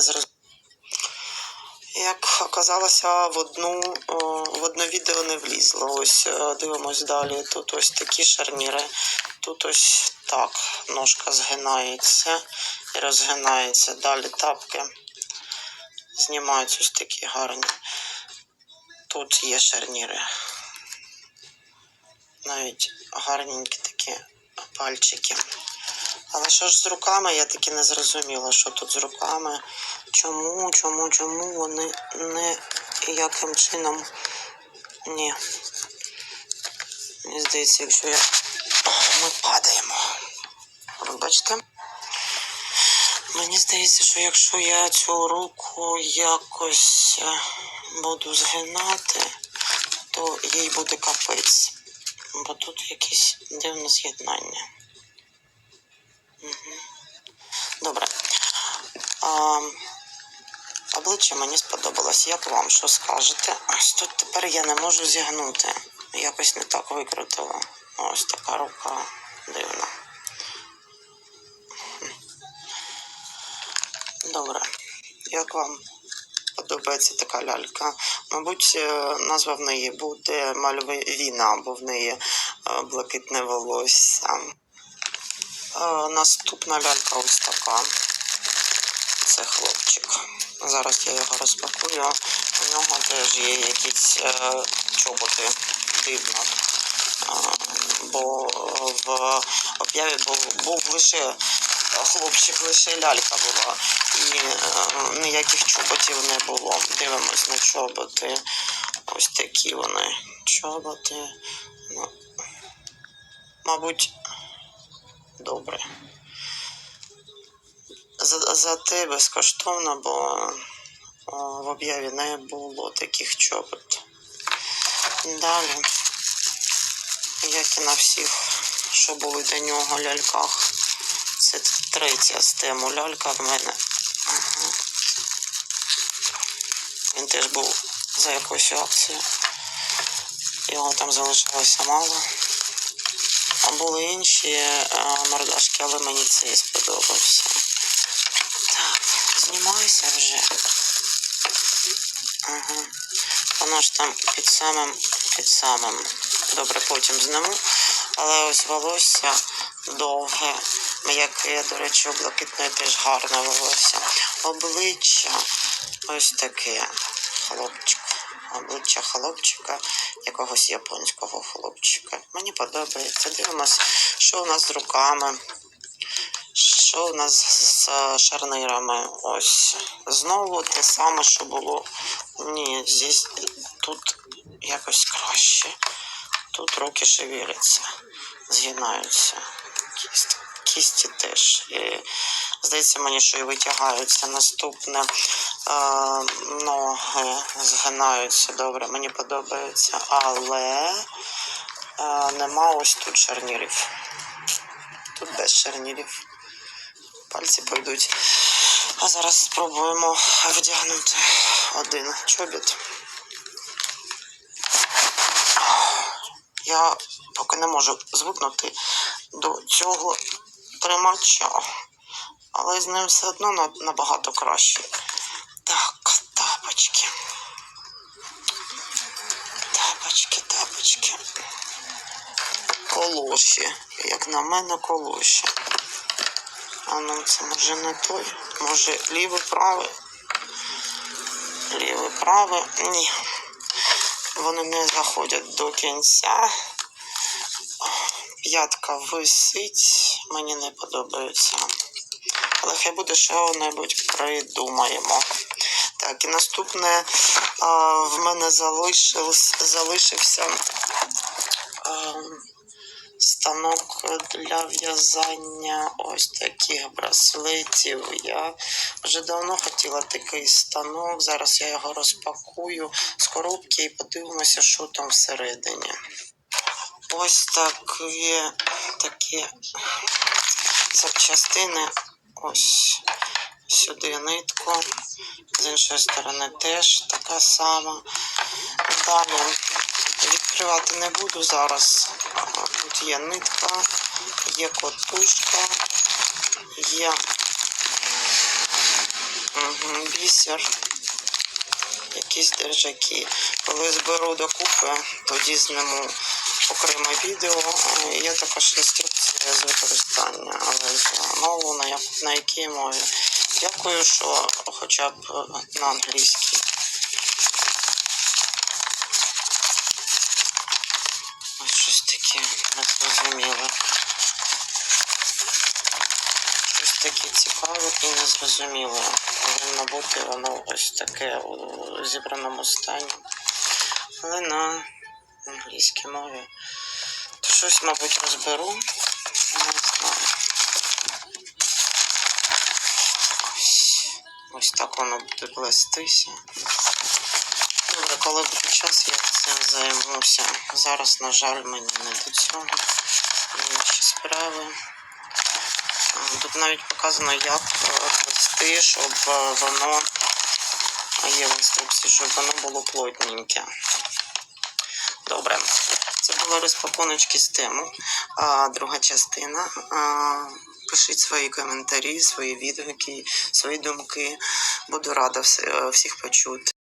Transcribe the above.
не зрозуміла. Як оказалося, в одну в одне відео не влізло. Ось е, дивимось далі. Тут ось такі шарніри, тут ось так. Ножка згинається і розгинається. Далі тапки знімаються ось такі гарні. Тут є шарніри. Навіть гарненькі такі пальчики. Але що ж з руками, я таки не зрозуміла, що тут з руками. Чому, чому, чому вони не яким чином. Ні. Мені здається, якщо я. Ми падаємо. Бачите? Мені здається, що якщо я цю руку якось е, буду згинати, то їй буде капець. Бо тут якесь дивне з'єднання. Добре. А, обличчя мені сподобалось. Як вам що скажете? Ось тут тепер я не можу зігнути. Якось не так викрутила. Ось така рука дивна. Добре. Як вам подобається така лялька? Мабуть, е, назва в неї буде Мальвіна, бо в неї е, блакитне волосся. Наступна лялька ось така. Це хлопчик. Зараз я його розпакую. У нього теж є якісь е, чоботи. Дивно. Бо в об'яві був, був лише хлопчик, лише лялька була. І е, ніяких чоботів не було. Дивимось на чоботи. Ось такі вони. Чоботи. Ну, мабуть, добре. За, зате безкоштовно, бо о, в об'яві не було таких чобот. Далі, як і на всіх, що були до нього ляльках, це третя з тему лялька в мене. Він теж був за якусь акцію. Його там залишилося мало. А були інші е, мордашки, але мені цей сподобався. Так, знімайся вже. Ага. Воно ж там під самим, під самим. Добре, потім зніму. Але ось волосся довге, м'яке, до речі, у блакитної теж гарне волосся. Обличчя ось таке. Хлопчик. Обличчя хлопчика, якогось японського хлопчика. Мені подобається. Дивимось, що у нас з руками. Що у нас з шарнирами? Ось. Знову те саме, що було. Ні, здесь тут якось краще. Тут руки шевеляться, згинаються. Кість, кісті теж. І, здається мені, що і витягаються. Наступне е, ноги згинаються добре, мені подобається, але е, нема ось тут шарнірів. Тут без шарнірів. Пальці пойдуть. А зараз спробуємо вдягнути один чобіт. Я поки не можу звикнути до цього тримача, але з ним все одно набагато краще. Так, тапочки. Тапочки, тапочки. Колоші. Як на мене, колоші. А ну це може не той. Може лівий, правий. Лівий, правий. Ні. Вони не заходять до кінця. П'ятка висить. Мені не подобається. Але хай буде що-небудь придумаємо. Так, і наступне а, в мене залишився, залишився а, станок для в'язання ось таких браслетів. Я вже давно хотіла такий станок. Зараз я його розпакую з коробки і подивимося, що там всередині. Ось такі, такі запчастини. Ось сюди нитку. З іншої сторони теж така сама. Далі відкривати не буду зараз. Тут є нитка, є котушка, є. Бісер, якісь держаки. Коли зберу докупи, тоді зніму окреме відео. Е, Є також інструкція з використання, але знову на, як- на якій мові. Дякую, що хоча б е, на англійській. Ось щось таке незрозуміле. Щось таке цікаве і незрозуміле. Повинно бути воно ось таке у зібраному стані. Але на англійській мові. То щось, мабуть, розберу. Не знаю. Ось, ось так воно буде плестися. Добре, коли буде час, я цим займуся. Зараз, на жаль, мені не до цього. Інші справи. Тут навіть показано, як плести, щоб воно є в інструкції, щоб воно було плотненьке. Добре. Це були розпакуночки з тему. А, друга частина. А, пишіть свої коментарі, свої відгуки, свої думки. Буду рада всіх почути.